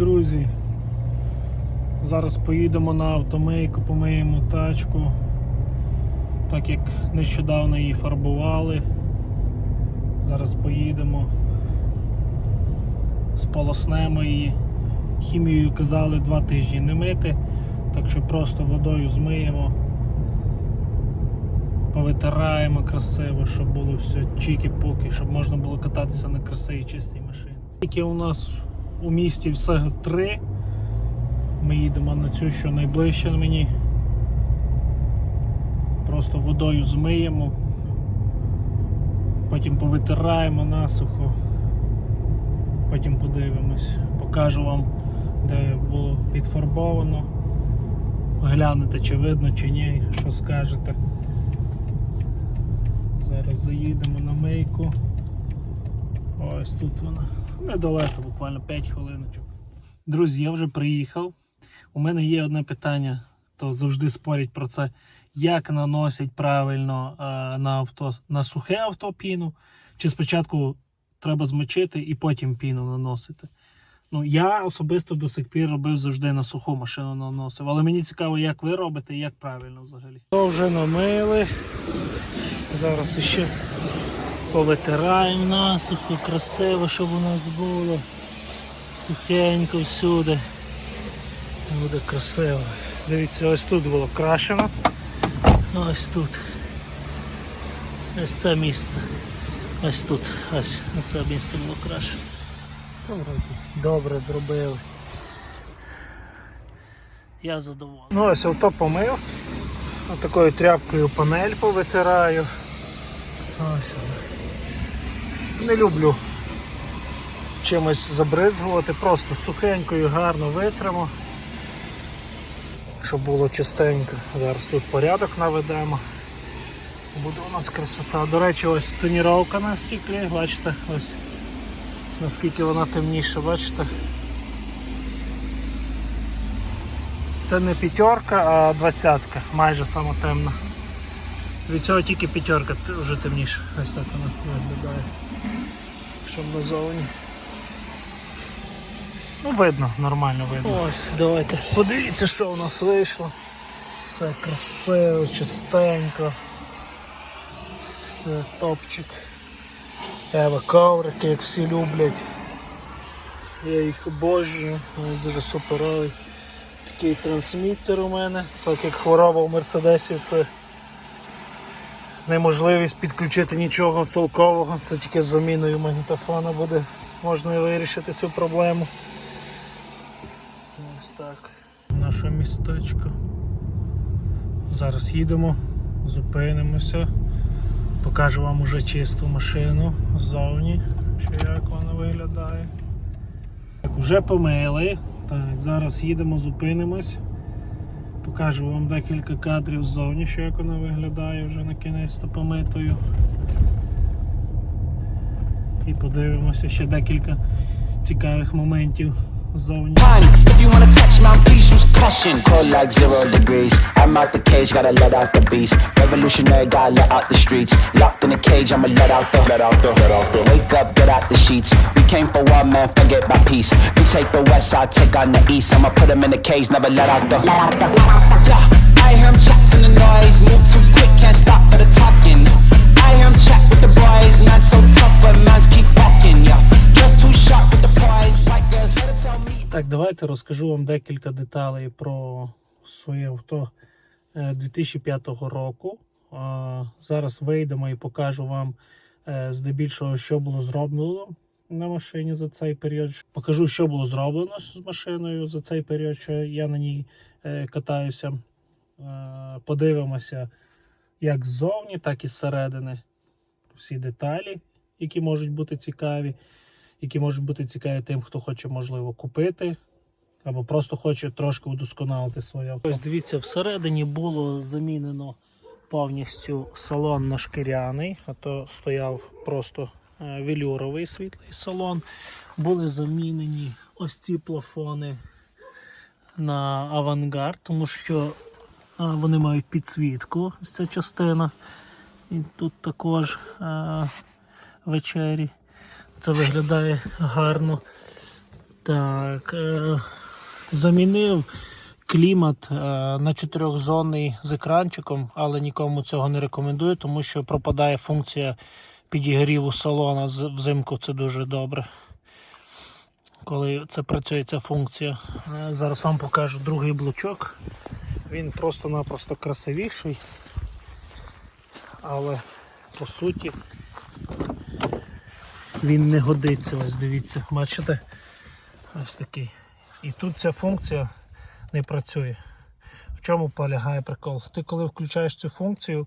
друзі. Зараз поїдемо на автомийку, помиємо тачку. Так як нещодавно її фарбували. Зараз поїдемо. Сполоснемо її. Хімією казали два тижні не мити, так що просто водою змиємо, повитираємо красиво, щоб було все чіки-пуки, щоб можна було кататися на красивій чистій машині. Тільки у нас у місті всього три. Ми їдемо на цю, що найближче мені. Просто водою змиємо, потім повитираємо насухо, потім подивимось, покажу вам, де було підфарбовано. Глянете, чи видно, чи ні, що скажете. Зараз заїдемо на мийку. Ось тут вона. Недалеко, буквально 5 хвилиночок. Друзі, я вже приїхав. У мене є одне питання, то завжди спорять про це. Як наносять правильно е, на авто на сухе авто піну, чи спочатку треба змочити і потім піну наносити. Ну, я особисто до сих пір робив завжди на суху машину наносив. Але мені цікаво, як ви робите і як правильно взагалі. То вже намили. Зараз ще повитираємо насухо, красиво, щоб у нас було. Сухенько всюди. Буде красиво. Дивіться, ось тут було крашено. Ось тут. Ось це місце. Ось тут. Ось це місце було крашено. Вроді добре зробили. Я задоволений. Ну ось авто помив. Ось такою тряпкою панель повитираю. Ось. Не люблю чимось забризгувати, просто сухенькою гарно витримо, щоб було чистенько. Зараз тут порядок наведемо. Буде у нас красота. До речі, ось тоніровка на стеклі, бачите, ось наскільки вона темніша, бачите. Це не п'ятерка, а двадцятка, майже сама темна. Від цього тільки п'ятерка вже темніша. Ось так вона виглядає. Щоб назовні. Ну, видно, нормально видно. Ось, давайте. Подивіться, що у нас вийшло. Все красиво, чистенько. Все, топчик. Ева коврики, як всі люблять. Я їх обожнюю, вони дуже суперові. Такий трансмітер у мене, так як хвороба в Мерседесі це неможливість підключити нічого толкового, це тільки з заміною магнітофона буде можна вирішити цю проблему. Ось так. Наше містечко. Зараз їдемо, зупинимося, покажу вам уже чисту машину ззовні, що як вона виглядає. Так, Вже помили. Так, зараз їдемо, зупинимось. Покажу вам декілька кадрів ззовні, що як вона виглядає вже на кінець то помитою. І подивимося ще декілька цікавих моментів zone. If you wanna touch my peace, use caution. Cold like zero degrees. I'm out the cage, gotta let out the beast. Revolutionary, gotta let out the streets. Locked in a cage, I'ma let out the let out the let out the. Wake up, get out the sheets. We came for one man, forget my peace. You take the west, I take on the east. I'ma put him in a cage, never let out the let out the. Let out the. Yeah, I hear him chatting the noise. Move too quick, can't stop for the talking. I hear him chat with the boys. Man so tough, but man's keep walking. Yeah, just too sharp with the. Так, давайте розкажу вам декілька деталей про своє авто е, 2005 року. Зараз вийдемо і покажу вам е, здебільшого, що було зроблено на машині за цей період. Покажу, що було зроблено з машиною за цей період, що я на ній е, катаюся. Е, Подивимося як ззовні, так і зсередини. Всі деталі, які можуть бути цікаві які можуть бути цікаві тим, хто хоче, можливо, купити, або просто хоче трошки удосконалити своє авто. Ось дивіться, всередині було замінено повністю салон на шкіряний, а то стояв просто е, велюровий світлий салон. Були замінені ось ці плафони на авангард, тому що вони мають підсвітку, ця частина. І тут також а, вечері. Це виглядає гарно. Так. Е, замінив клімат е, на чотирьохзонний з екранчиком, але нікому цього не рекомендую, тому що пропадає функція підігріву салона взимку. Це дуже добре. Коли це працює ця функція. Е, зараз вам покажу другий блочок. Він просто-напросто красивіший. Але по суті він не годиться. Ось дивіться, бачите? Ось такий. І тут ця функція не працює. В чому полягає прикол? Ти коли включаєш цю функцію,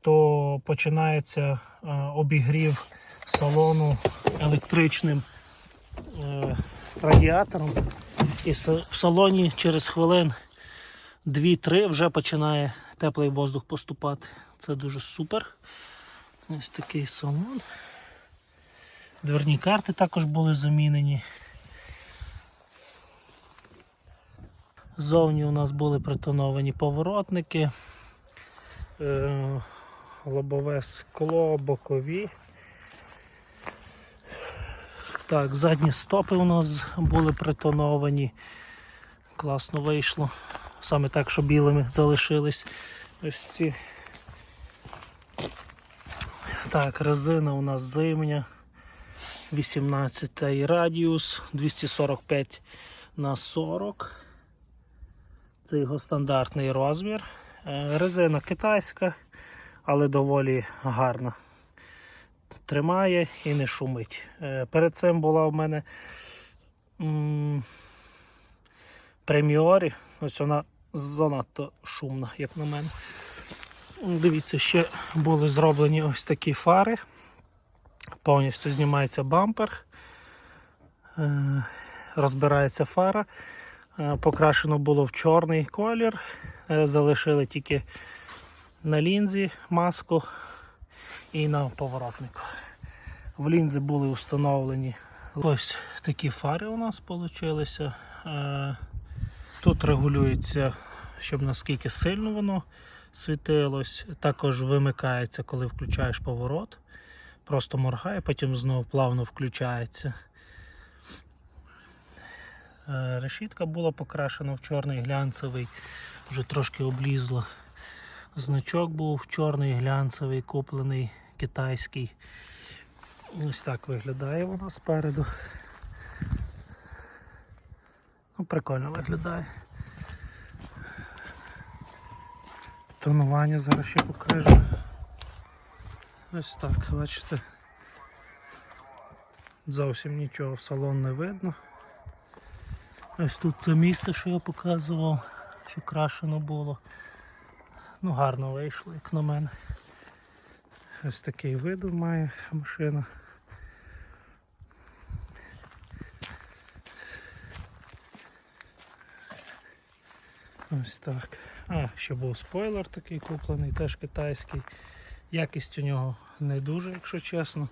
то починається е, обігрів салону електричним е, радіатором. І в салоні через хвилин 2-3 вже починає теплий воздух поступати. Це дуже супер. Ось такий салон. Дверні карти також були замінені. Ззовні у нас були притоновані поворотники, е, лобове скло, бокові. Так, задні стопи у нас були притоновані. Класно вийшло. Саме так, що білими залишились ось ці. Так, резина у нас зимня. 18 радіус 245 на 40. Це його стандартний розмір. Е, Резина китайська, але доволі гарна. Тримає і не шумить. Е, Перед цим була в мене преміорі. Ось вона занадто шумна, як на мене. Дивіться, ще були зроблені ось такі фари. Повністю знімається бампер, е, розбирається фара. Е, Покрашено було в чорний колір. Е, Залишили тільки на лінзі маску і на поворотнику. В лінзи були встановлені ось такі фари у нас вийшли. Тут регулюється, щоб наскільки сильно воно світилось. Також вимикається, коли включаєш поворот. Просто моргає, потім знову плавно включається. Е, Решітка була покрашена в чорний глянцевий, вже трошки облізла. Значок був чорний глянцевий, куплений китайський. Ось так виглядає воно спереду. Ну, прикольно виглядає. Тонування зараз ще покажу. Ось так, бачите. Зовсім нічого в салон не видно. Ось тут це місце, що я показував, що крашено було. Ну, гарно вийшло, як на мене. Ось такий вид має машина. Ось так. А, ще був спойлер такий куплений, теж китайський. Якість у нього не дуже, якщо чесно.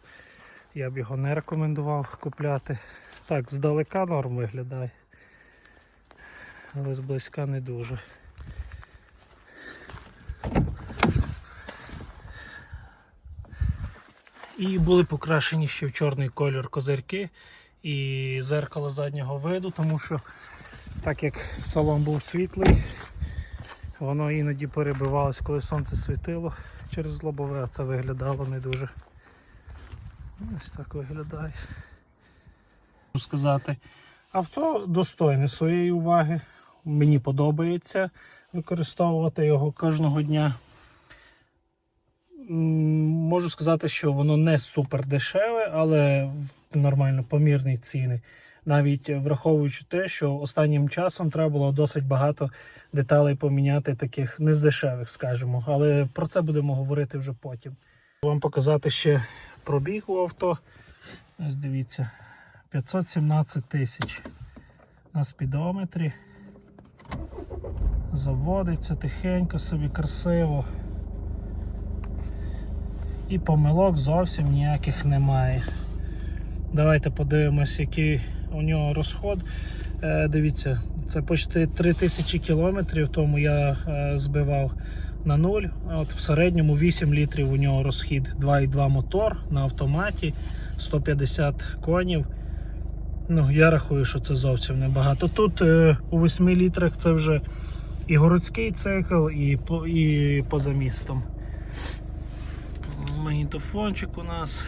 Я б його не рекомендував купляти. Так, здалека норм виглядає. Але зблизька не дуже. І були покрашені ще в чорний колір козирки і зеркало заднього виду, тому що так як салон був світлий, воно іноді перебивалось, коли сонце світило через лобове, це виглядало не дуже. Ось так виглядає. Сказати, авто достойне своєї уваги. Мені подобається використовувати його кожного дня. Можу сказати, що воно не супер дешеве, але нормально помірні ціни. Навіть враховуючи те, що останнім часом треба було досить багато деталей поміняти, таких не з дешевих, скажімо. Але про це будемо говорити вже потім. Вам показати ще пробіг у авто. Ось дивіться, 517 тисяч на спідометрі. Заводиться тихенько собі, красиво. І помилок зовсім ніяких немає. Давайте подивимось, який у нього розход. Е, дивіться, це почти 3000 кілометрів, тому я е, збивав на нуль. От в середньому 8 літрів у нього розхід 2,2 мотор на автоматі, 150 конів. Ну, я рахую, що це зовсім небагато. Тут е, у 8 літрах це вже і городський цикл, і, і поза містом. Магнітофончик у нас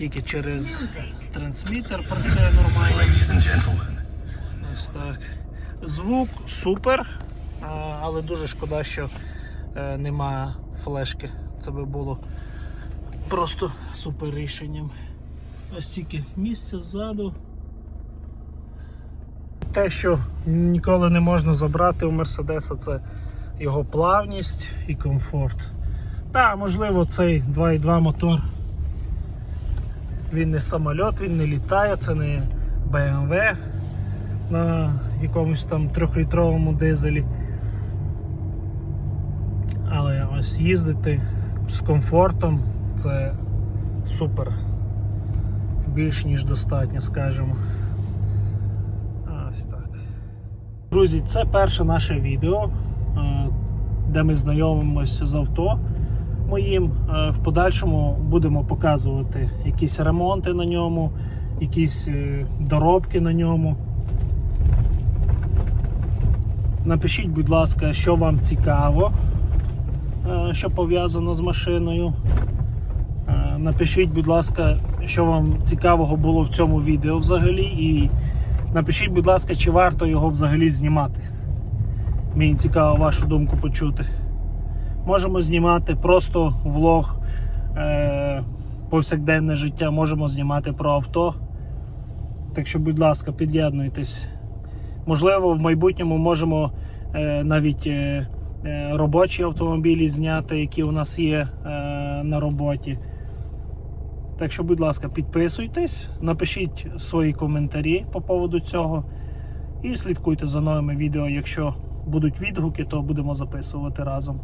тільки через трансмітер працює нормально. Ось так. Звук супер, але дуже шкода, що е, немає флешки. Це би було просто супер рішенням. Ось тільки місця ззаду. Те, що ніколи не можна забрати у Мерседеса, це його плавність і комфорт. Так, можливо, цей 2.2 мотор. Він не самольот, він не літає, це не BMW на якомусь там трьохлітровому дизелі. Але ось їздити з комфортом це супер. Більш ніж достатньо, скажімо. Ось так. Друзі, це перше наше відео, е, де ми знайомимося з авто моїм. Е, В подальшому будемо показувати якісь ремонти на ньому, якісь е, доробки на ньому. Напишіть, будь ласка, що вам цікаво, е, що пов'язано з машиною. Напишіть, будь ласка, що вам цікавого було в цьому відео взагалі. І напишіть, будь ласка, чи варто його взагалі знімати. Мені цікаво вашу думку почути. Можемо знімати просто влог, е, повсякденне життя, можемо знімати про авто. Так що, будь ласка, під'єднуйтесь. Можливо, в майбутньому можемо е, навіть е, е, робочі автомобілі зняти, які у нас є е, на роботі. Так що, будь ласка, підписуйтесь, напишіть свої коментарі по поводу цього і слідкуйте за новими відео. Якщо будуть відгуки, то будемо записувати разом.